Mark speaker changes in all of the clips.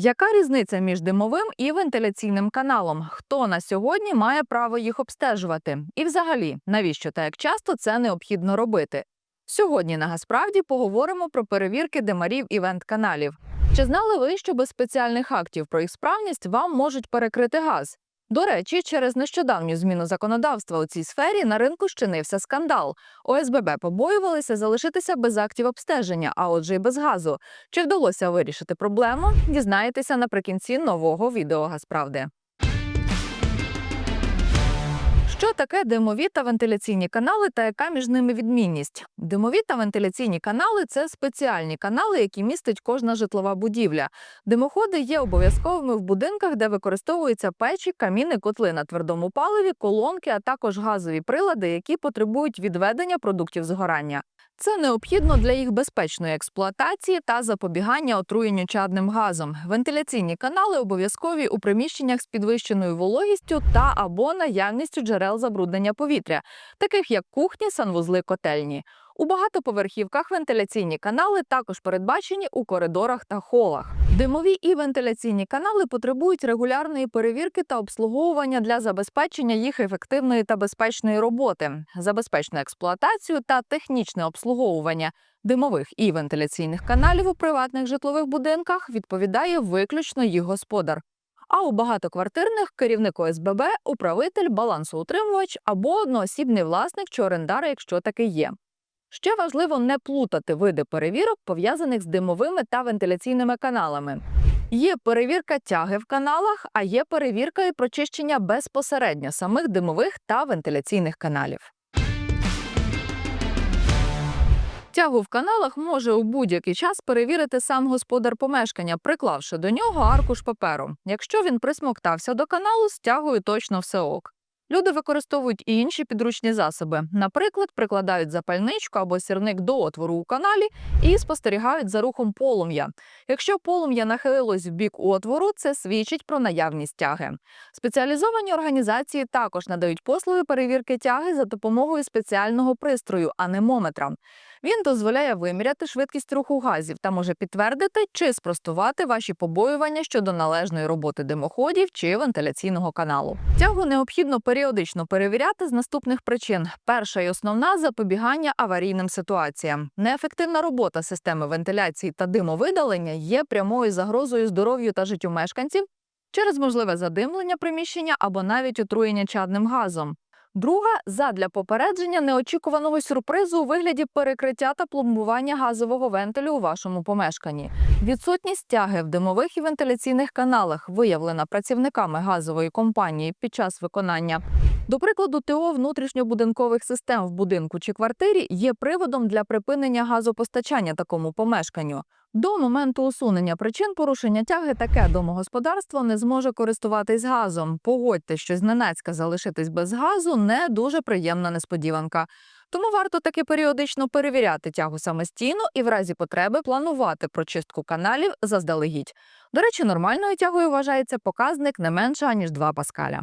Speaker 1: Яка різниця між димовим і вентиляційним каналом? Хто на сьогодні має право їх обстежувати? І взагалі, навіщо та як часто це необхідно робити? Сьогодні на Газправді поговоримо про перевірки димарів і вент-каналів. Чи знали ви, що без спеціальних актів про їх справність вам можуть перекрити газ? До речі, через нещодавню зміну законодавства у цій сфері на ринку щинився скандал. ОСББ побоювалися залишитися без актів обстеження, а отже, й без газу. Чи вдалося вирішити проблему? Дізнаєтеся наприкінці нового відео Газправди. Що таке димові та вентиляційні канали та яка між ними відмінність? Димові та вентиляційні канали це спеціальні канали, які містить кожна житлова будівля. Димоходи є обов'язковими в будинках, де використовуються печі, каміни, котли на твердому паливі, колонки, а також газові прилади, які потребують відведення продуктів згорання. Це необхідно для їх безпечної експлуатації та запобігання отруєнню чадним газом. Вентиляційні канали обов'язкові у приміщеннях з підвищеною вологістю та або наявністю джерел забруднення повітря, таких як кухні, санвузли, котельні. У багатоповерхівках вентиляційні канали також передбачені у коридорах та холах. Димові і вентиляційні канали потребують регулярної перевірки та обслуговування для забезпечення їх ефективної та безпечної роботи, за безпечну експлуатацію та технічне обслуговування димових і вентиляційних каналів у приватних житлових будинках відповідає виключно їх господар. А у багатоквартирних керівник ОСББ, управитель, балансоутримувач або одноосібний власник чи орендар, якщо таки є. Ще важливо не плутати види перевірок, пов'язаних з димовими та вентиляційними каналами. Є перевірка тяги в каналах, а є перевірка і прочищення безпосередньо самих димових та вентиляційних каналів. Тягу в каналах може у будь-який час перевірити сам господар помешкання, приклавши до нього аркуш паперу. Якщо він присмоктався до каналу, з тягою точно все ок. Люди використовують і інші підручні засоби. Наприклад, прикладають запальничку або сірник до отвору у каналі і спостерігають за рухом полум'я. Якщо полум'я нахилилось в бік отвору, це свідчить про наявність тяги. Спеціалізовані організації також надають послуги перевірки тяги за допомогою спеціального пристрою анемометра. Він дозволяє виміряти швидкість руху газів та може підтвердити чи спростувати ваші побоювання щодо належної роботи димоходів чи вентиляційного каналу. Тягу необхідно періодично перевіряти з наступних причин: перша і основна запобігання аварійним ситуаціям. Неефективна робота системи вентиляції та димовидалення є прямою загрозою здоров'ю та життю мешканців через можливе задимлення приміщення або навіть отруєння чадним газом. Друга задля попередження неочікуваного сюрпризу у вигляді перекриття та пломбування газового вентилю у вашому помешканні. Відсутність тяги в димових і вентиляційних каналах виявлена працівниками газової компанії під час виконання. До прикладу, ТО внутрішньобудинкових систем в будинку чи квартирі є приводом для припинення газопостачання такому помешканню. До моменту усунення причин порушення тяги таке домогосподарство не зможе користуватись газом. Погодьте, що зненацька залишитись без газу не дуже приємна несподіванка. Тому варто таки періодично перевіряти тягу самостійно і в разі потреби планувати прочистку каналів заздалегідь. До речі, нормальною тягою вважається показник не менше ніж 2 паскаля.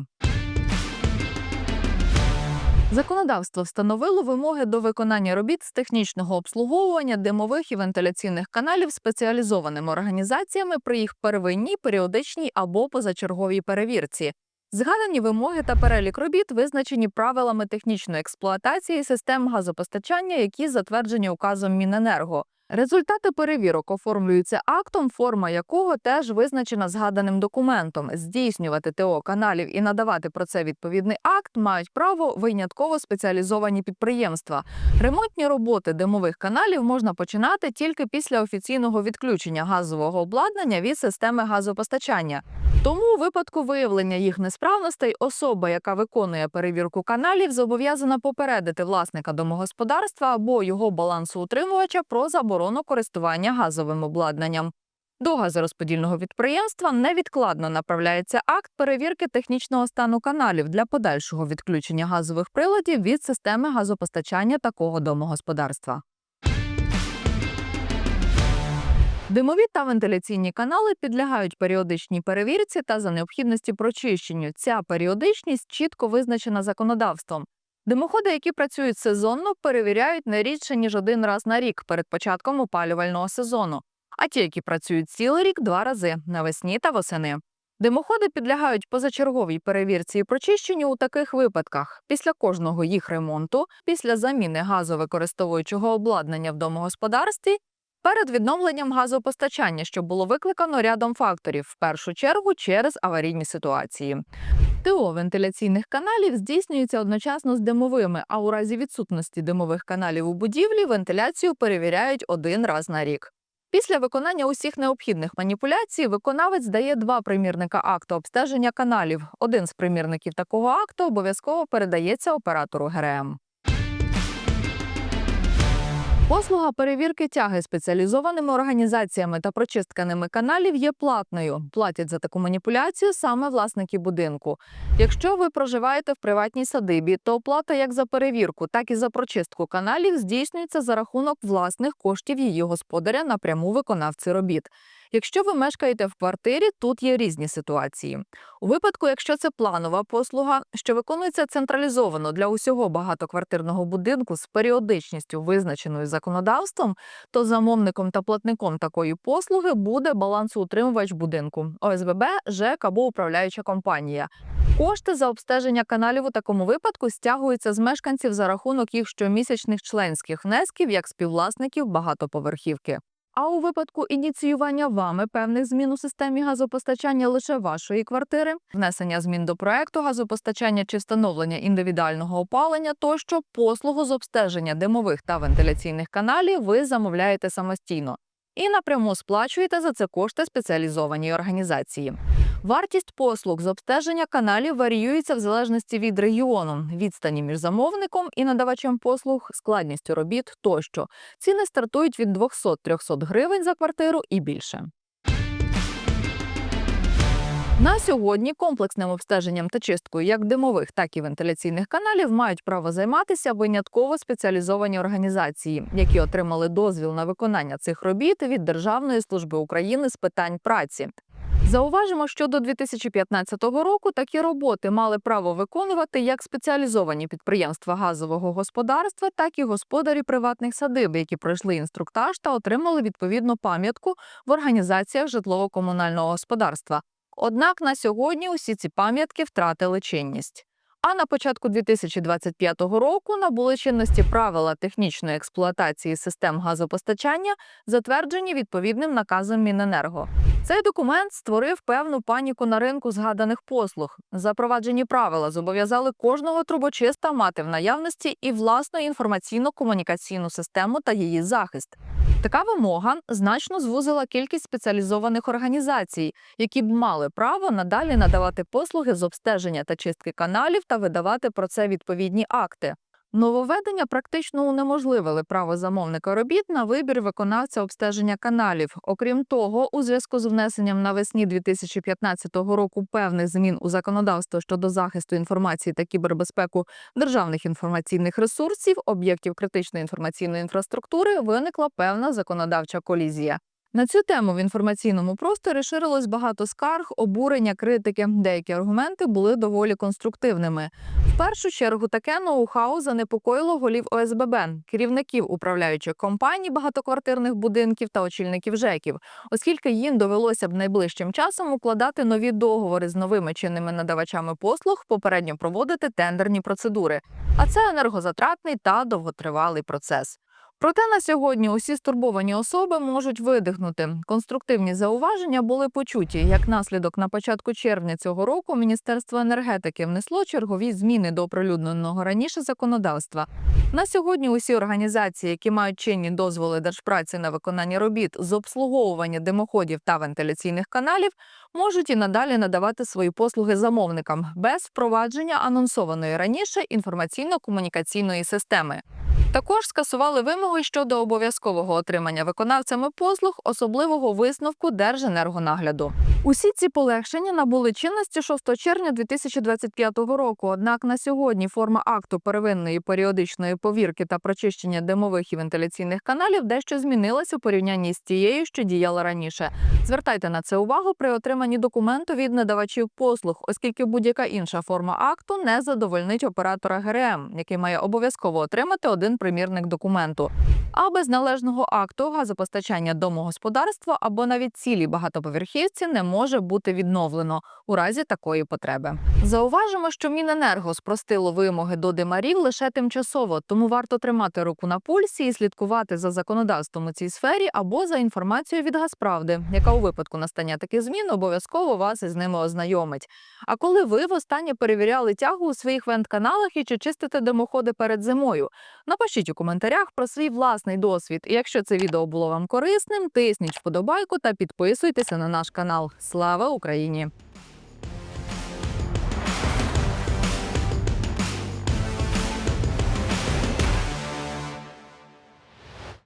Speaker 1: Законодавство встановило вимоги до виконання робіт з технічного обслуговування димових і вентиляційних каналів спеціалізованими організаціями при їх первинній, періодичній або позачерговій перевірці. Згадані вимоги та перелік робіт визначені правилами технічної експлуатації систем газопостачання, які затверджені указом Міненерго. Результати перевірок оформлюються актом, форма якого теж визначена згаданим документом. Здійснювати ТО каналів і надавати про це відповідний акт мають право винятково спеціалізовані підприємства. Ремонтні роботи димових каналів можна починати тільки після офіційного відключення газового обладнання від системи газопостачання. Тому у випадку виявлення їх несправностей особа, яка виконує перевірку каналів, зобов'язана попередити власника домогосподарства або його балансоутримувача про заборону користування газовим обладнанням. До газорозподільного підприємства невідкладно направляється акт перевірки технічного стану каналів для подальшого відключення газових приладів від системи газопостачання такого домогосподарства. Димові та вентиляційні канали підлягають періодичній перевірці та за необхідності прочищенню. Ця періодичність чітко визначена законодавством. Димоходи, які працюють сезонно, перевіряють не рідше ніж один раз на рік перед початком опалювального сезону. а ті, які працюють цілий рік, два рази навесні та восени. Димоходи підлягають позачерговій перевірці і прочищенню у таких випадках: після кожного їх ремонту, після заміни газовикористовуючого обладнання в домогосподарстві, перед відновленням газопостачання, що було викликано рядом факторів, в першу чергу через аварійні ситуації. ТО вентиляційних каналів здійснюється одночасно з димовими, а у разі відсутності димових каналів у будівлі вентиляцію перевіряють один раз на рік. Після виконання усіх необхідних маніпуляцій виконавець дає два примірника акту обстеження каналів. Один з примірників такого акту обов'язково передається оператору ГРМ. Послуга перевірки тяги спеціалізованими організаціями та прочистканими каналів є платною. Платять за таку маніпуляцію саме власники будинку. Якщо ви проживаєте в приватній садибі, то оплата як за перевірку, так і за прочистку каналів здійснюється за рахунок власних коштів її господаря напряму виконавці робіт. Якщо ви мешкаєте в квартирі, тут є різні ситуації. У випадку, якщо це планова послуга, що виконується централізовано для усього багатоквартирного будинку з періодичністю, визначеною законодавством, то замовником та платником такої послуги буде балансоутримувач будинку ОСББ, ЖЕК або управляюча компанія. Кошти за обстеження каналів у такому випадку стягуються з мешканців за рахунок їх щомісячних членських внесків як співвласників багатоповерхівки. А у випадку ініціювання вами певних змін у системі газопостачання лише вашої квартири, внесення змін до проекту газопостачання чи встановлення індивідуального опалення, тощо послугу з обстеження димових та вентиляційних каналів ви замовляєте самостійно і напряму сплачуєте за це кошти спеціалізованій організації. Вартість послуг з обстеження каналів варіюється в залежності від регіону, відстані між замовником і надавачем послуг, складністю робіт тощо. Ціни стартують від 200-300 гривень за квартиру і більше. На сьогодні комплексним обстеженням та чисткою як димових, так і вентиляційних каналів мають право займатися винятково спеціалізовані організації, які отримали дозвіл на виконання цих робіт від Державної служби України з питань праці. Зауважимо, що до 2015 року такі роботи мали право виконувати як спеціалізовані підприємства газового господарства, так і господарі приватних садиб, які пройшли інструктаж та отримали відповідну пам'ятку в організаціях житлово-комунального господарства. Однак на сьогодні усі ці пам'ятки втратили чинність. А на початку 2025 року набули чинності правила технічної експлуатації систем газопостачання, затверджені відповідним наказом Міненерго. Цей документ створив певну паніку на ринку згаданих послуг. Запроваджені правила зобов'язали кожного трубочиста мати в наявності і власну інформаційно-комунікаційну систему та її захист. Така вимога значно звузила кількість спеціалізованих організацій, які б мали право надалі надавати послуги з обстеження та чистки каналів та видавати про це відповідні акти. Нововведення практично унеможливили право замовника робіт на вибір виконавця обстеження каналів. Окрім того, у зв'язку з внесенням навесні 2015 року певних змін у законодавство щодо захисту інформації та кібербезпеку державних інформаційних ресурсів, об'єктів критичної інформаційної інфраструктури, виникла певна законодавча колізія. На цю тему в інформаційному просторі ширилось багато скарг, обурення, критики. Деякі аргументи були доволі конструктивними. В першу чергу таке ноу-хау занепокоїло голів ОСББ, керівників управляючих компаній багатоквартирних будинків та очільників ЖЕКів, оскільки їм довелося б найближчим часом укладати нові договори з новими чинними надавачами послуг, попередньо проводити тендерні процедури. А це енергозатратний та довготривалий процес. Проте на сьогодні усі стурбовані особи можуть видихнути. Конструктивні зауваження були почуті. Як наслідок на початку червня цього року Міністерство енергетики внесло чергові зміни до оприлюдненого раніше законодавства. На сьогодні усі організації, які мають чинні дозволи держпраці на виконання робіт з обслуговування димоходів та вентиляційних каналів, можуть і надалі надавати свої послуги замовникам без впровадження анонсованої раніше інформаційно-комунікаційної системи. Також скасували вимоги щодо обов'язкового отримання виконавцями послуг особливого висновку Держенергонагляду. Усі ці полегшення набули чинності 6 червня 2025 року. Однак на сьогодні форма акту первинної періодичної повірки та прочищення димових і вентиляційних каналів дещо змінилася у порівнянні з тією, що діяла раніше. Звертайте на це увагу при отриманні документу від надавачів послуг, оскільки будь-яка інша форма акту не задовольнить оператора ГРМ, який має обов'язково отримати один примірник документу. А без належного акту газопостачання домогосподарства або навіть цілі багатоповерхівці не може бути відновлено у разі такої потреби. Зауважимо, що Міненерго спростило вимоги до димарів лише тимчасово, тому варто тримати руку на пульсі і слідкувати за законодавством у цій сфері або за інформацією від Газправди, яка у випадку настання таких змін обов'язково вас із ними ознайомить. А коли ви востаннє перевіряли тягу у своїх вентканалах і чи чистите димоходи перед зимою? Напишіть у коментарях про свій власний досвід. І якщо це відео було вам корисним, тисніть вподобайку та підписуйтеся на наш канал. Слава Україні!